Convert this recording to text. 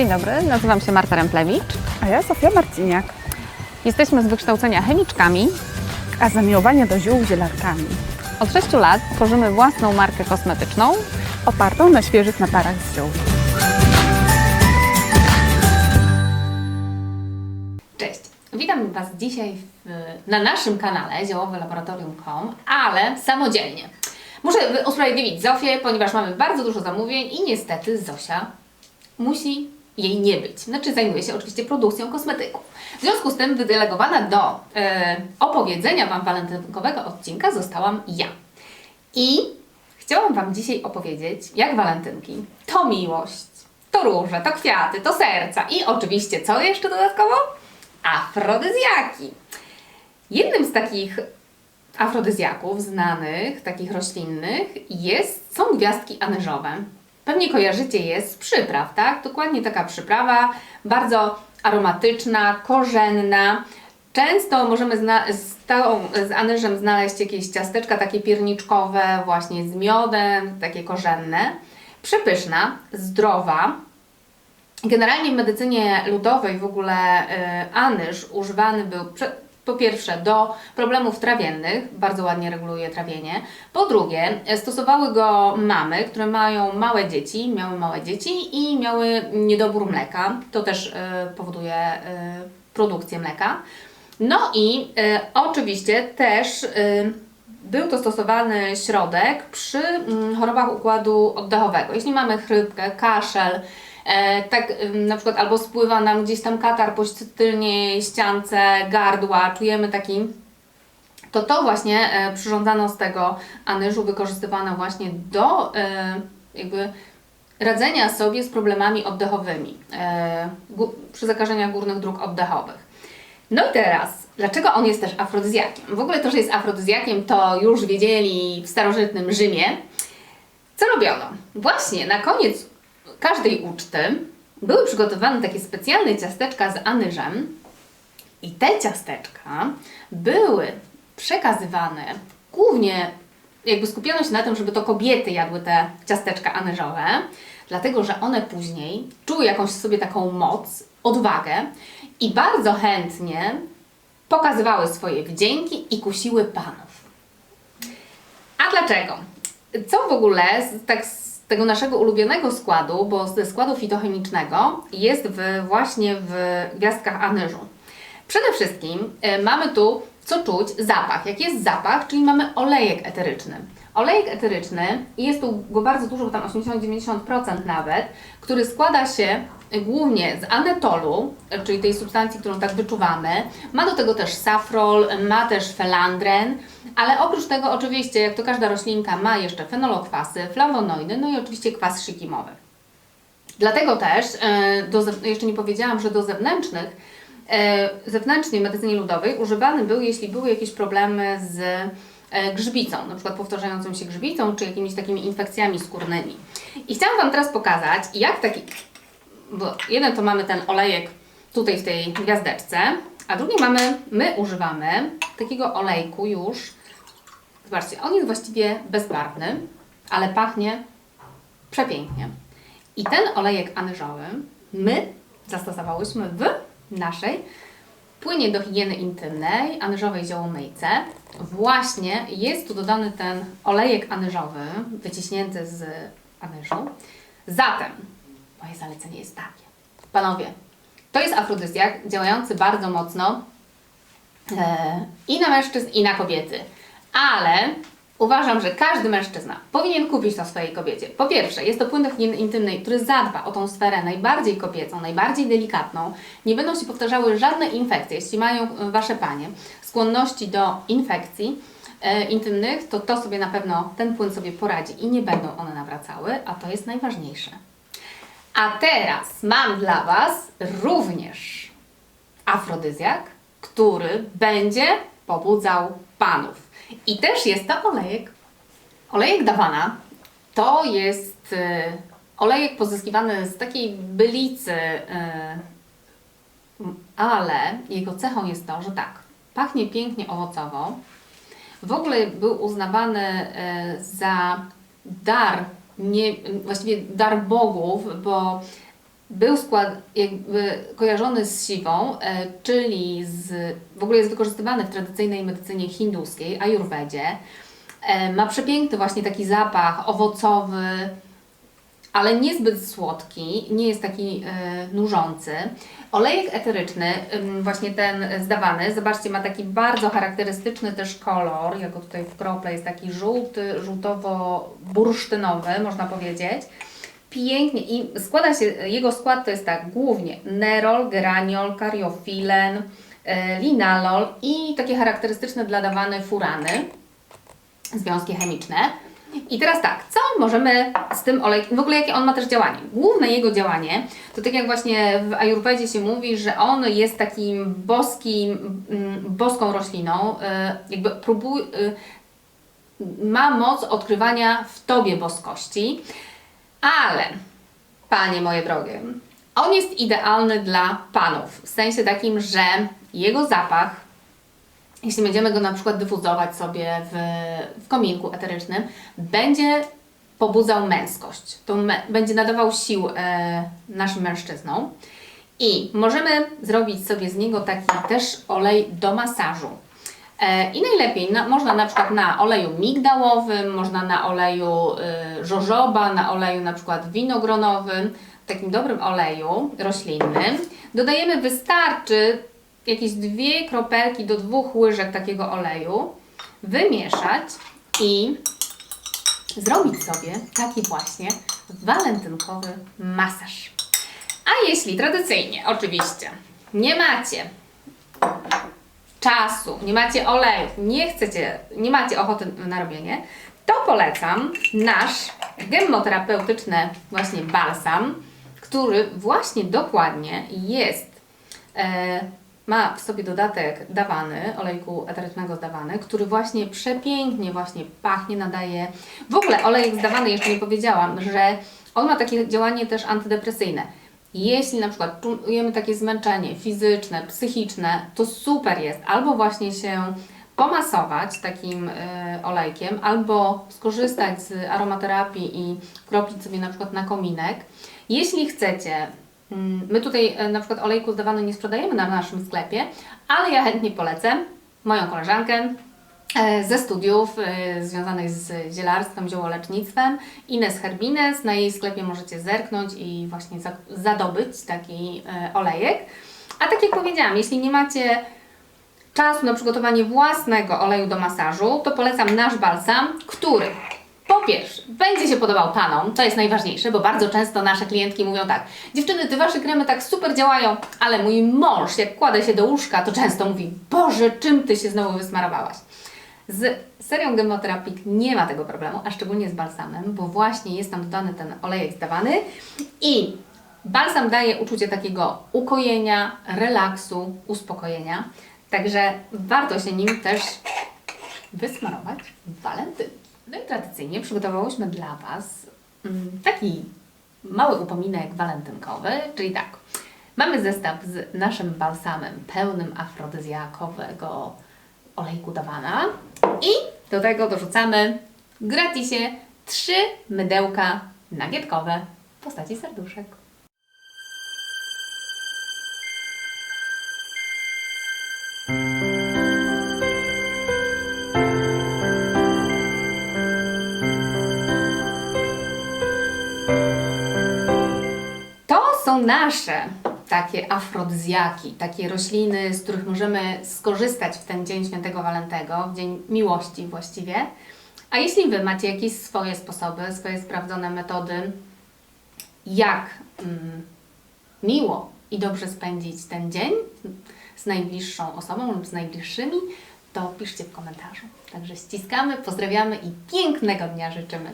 Dzień dobry, nazywam się Marta Remplewicz. A ja Sofia Marciniak, Jesteśmy z wykształcenia chemiczkami. a zamiłowania do ziół zielarkami, Od 6 lat tworzymy własną markę kosmetyczną. opartą na świeżych naparach z ziół. Cześć! Witam Was dzisiaj w, na naszym kanale ziołowelaboratorium.com, ale samodzielnie. Muszę usprawiedliwić Zofię, ponieważ mamy bardzo dużo zamówień i niestety Zosia musi jej nie być. Znaczy zajmuje się oczywiście produkcją kosmetyków. W związku z tym wydelegowana do e, opowiedzenia Wam walentynkowego odcinka zostałam ja. I chciałam Wam dzisiaj opowiedzieć, jak walentynki to miłość, to róże, to kwiaty, to serca i oczywiście co jeszcze dodatkowo? Afrodyzjaki. Jednym z takich afrodyzjaków znanych, takich roślinnych, jest, są gwiazdki anyżowe. Pewnie kojarzycie je z przypraw, tak? Dokładnie taka przyprawa, bardzo aromatyczna, korzenna. Często możemy z, tą, z anyżem znaleźć jakieś ciasteczka takie pierniczkowe, właśnie z miodem, takie korzenne. Przepyszna, zdrowa, Generalnie w medycynie ludowej w ogóle y, anyż używany był po pierwsze do problemów trawiennych, bardzo ładnie reguluje trawienie. Po drugie, stosowały go mamy, które mają małe dzieci, miały małe dzieci i miały niedobór mleka. To też y, powoduje y, produkcję mleka. No i y, oczywiście też y, był to stosowany środek przy mm, chorobach układu oddechowego. Jeśli mamy chrypkę, kaszel, tak ym, na przykład albo spływa nam gdzieś tam katar po tylnej ściance gardła, czujemy taki to to właśnie e, przyrządzano z tego anyżu, wykorzystywano właśnie do e, jakby radzenia sobie z problemami oddechowymi e, przy zakażeniach górnych dróg oddechowych. No i teraz, dlaczego on jest też afrodyzjakiem? W ogóle to, że jest afrodyzjakiem, to już wiedzieli w starożytnym Rzymie. Co robiono? Właśnie na koniec każdej uczty były przygotowane takie specjalne ciasteczka z anyżem, i te ciasteczka były przekazywane głównie, jakby skupiono się na tym, żeby to kobiety jadły te ciasteczka anyżowe, dlatego że one później czuły jakąś sobie taką moc, odwagę i bardzo chętnie pokazywały swoje wdzięki i kusiły panów. A dlaczego? Co w ogóle tak tego naszego ulubionego składu, bo ze składu fitochemicznego jest w, właśnie w gwiazdkach anyżu. Przede wszystkim y, mamy tu, co czuć, zapach. Jak jest zapach, czyli mamy olejek eteryczny. Olejek eteryczny, i jest tu go bardzo dużo, tam 80-90% nawet, który składa się głównie z anetolu, czyli tej substancji, którą tak wyczuwamy. Ma do tego też safrol, ma też felandren, ale oprócz tego oczywiście, jak to każda roślinka, ma jeszcze fenolokwasy, flawonoidy, no i oczywiście kwas szikimowy. Dlatego też, e, do, zew- jeszcze nie powiedziałam, że do zewnętrznych, e, zewnętrznej medycynie ludowej używany był, jeśli były jakieś problemy z grzbicą, na przykład powtarzającą się grzbicą, czy jakimiś takimi infekcjami skórnymi. I chciałam Wam teraz pokazać, jak taki, bo jeden to mamy ten olejek tutaj w tej gwiazdeczce, a drugi mamy, my używamy takiego olejku już, zobaczcie, on jest właściwie bezbarwny, ale pachnie przepięknie. I ten olejek anyżowy my zastosowałyśmy w naszej płynie do higieny intymnej, anyżowej ziołomyjce. Właśnie jest tu dodany ten olejek anyżowy, wyciśnięty z anyżu. Zatem moje zalecenie jest takie. Panowie, to jest afrodyzjak działający bardzo mocno e, i na mężczyzn, i na kobiety. Ale uważam, że każdy mężczyzna powinien kupić to swojej kobiecie. Po pierwsze, jest to płyn do higieny intymnej, który zadba o tą sferę najbardziej kobiecą, najbardziej delikatną. Nie będą się powtarzały żadne infekcje. Jeśli mają e, Wasze panie skłonności do infekcji e, intymnych, to to sobie na pewno, ten płyn sobie poradzi i nie będą one nawracały, a to jest najważniejsze. A teraz mam dla Was również afrodyzjak, który będzie pobudzał panów. I też jest to olejek. Olejek dawana to jest e, olejek pozyskiwany z takiej bylicy, e, ale jego cechą jest to, że tak, pachnie pięknie owocowo. W ogóle był uznawany e, za dar, nie, właściwie dar bogów, bo był skład jakby kojarzony z siwą, e, czyli z, w ogóle jest wykorzystywany w tradycyjnej medycynie hinduskiej, ajurwedzie. E, ma przepiękny właśnie taki zapach owocowy, ale niezbyt słodki, nie jest taki e, nużący. Olejek eteryczny, właśnie ten zdawany, zobaczcie, ma taki bardzo charakterystyczny też kolor, ja go tutaj wkroplę, jest taki żółty, żółtowo-bursztynowy, można powiedzieć. Pięknie i składa się, jego skład to jest tak, głównie nerol, geraniol, kariofilen, e, linalol i takie charakterystyczne dla dawany furany związki chemiczne. I teraz tak, co możemy z tym olejkiem, w ogóle jakie on ma też działanie? Główne jego działanie, to tak jak właśnie w Ajurwedzie się mówi, że on jest takim boskim, mm, boską rośliną, y, jakby próbuj, y, ma moc odkrywania w Tobie boskości, ale, Panie moje drogie, on jest idealny dla Panów, w sensie takim, że jego zapach jeśli będziemy go na przykład dyfuzować sobie w, w kominku eterycznym, będzie pobudzał męskość. To będzie nadawał sił e, naszym mężczyznom. I możemy zrobić sobie z niego taki też olej do masażu. E, I najlepiej na, można na przykład na oleju migdałowym, można na oleju y, żożoba, na oleju na przykład winogronowym, takim dobrym oleju roślinnym. Dodajemy wystarczy jakieś dwie kropelki do dwóch łyżek takiego oleju, wymieszać i zrobić sobie taki właśnie walentynkowy masaż. A jeśli tradycyjnie, oczywiście, nie macie czasu, nie macie oleju, nie chcecie, nie macie ochoty na robienie, to polecam nasz gemoterapeutyczny właśnie balsam, który właśnie dokładnie jest e, ma w sobie dodatek dawany, olejku eterycznego zdawany, który właśnie przepięknie właśnie pachnie, nadaje. W ogóle olejek zdawany, jeszcze nie powiedziałam, że on ma takie działanie też antydepresyjne. Jeśli na przykład czujemy takie zmęczenie fizyczne, psychiczne, to super jest albo właśnie się pomasować takim y, olejkiem, albo skorzystać z aromaterapii i kropić sobie na przykład na kominek. Jeśli chcecie Mm, My tutaj e, na przykład olejku zdawany nie sprzedajemy na naszym sklepie, ale ja chętnie polecę moją koleżankę e, ze studiów e, związanych z zielarstwem, ziołolecznictwem, Ines Herbines. Na jej sklepie możecie zerknąć i właśnie za- zadobyć taki olejek. A tak jak powiedziałam, jeśli nie macie czasu na przygotowanie własnego oleju do masażu, to polecam nasz balsam, który po pierwsze, będzie się podobał Panom, to jest najważniejsze, bo bardzo często nasze klientki mówią tak dziewczyny, te Wasze kremy tak super działają, ale mój mąż, jak kładę się do łóżka, to często mówi Boże, czym Ty się znowu wysmarowałaś? Z serią Gemotherapik nie ma tego problemu, a szczególnie z balsamem, bo właśnie jest tam dodany ten olejek zdawany i balsam daje uczucie takiego ukojenia, relaksu, uspokojenia, także warto się nim też wysmarować w walentynki. No i tradycyjnie przygotowałyśmy dla Was mm, taki mały upominek walentynkowy, czyli tak, mamy zestaw z naszym balsamem pełnym afrodyzjakowego olejku dawana i do tego dorzucamy gratisie trzy mydełka nagietkowe w postaci serduszek. To są nasze takie afrodyzjaki, takie rośliny, z których możemy skorzystać w ten dzień świętego Walentego, w dzień miłości właściwie. A jeśli Wy macie jakieś swoje sposoby, swoje sprawdzone metody, jak mm, miło i dobrze spędzić ten dzień z najbliższą osobą lub z najbliższymi, to piszcie w komentarzu. Także ściskamy, pozdrawiamy i pięknego dnia życzymy.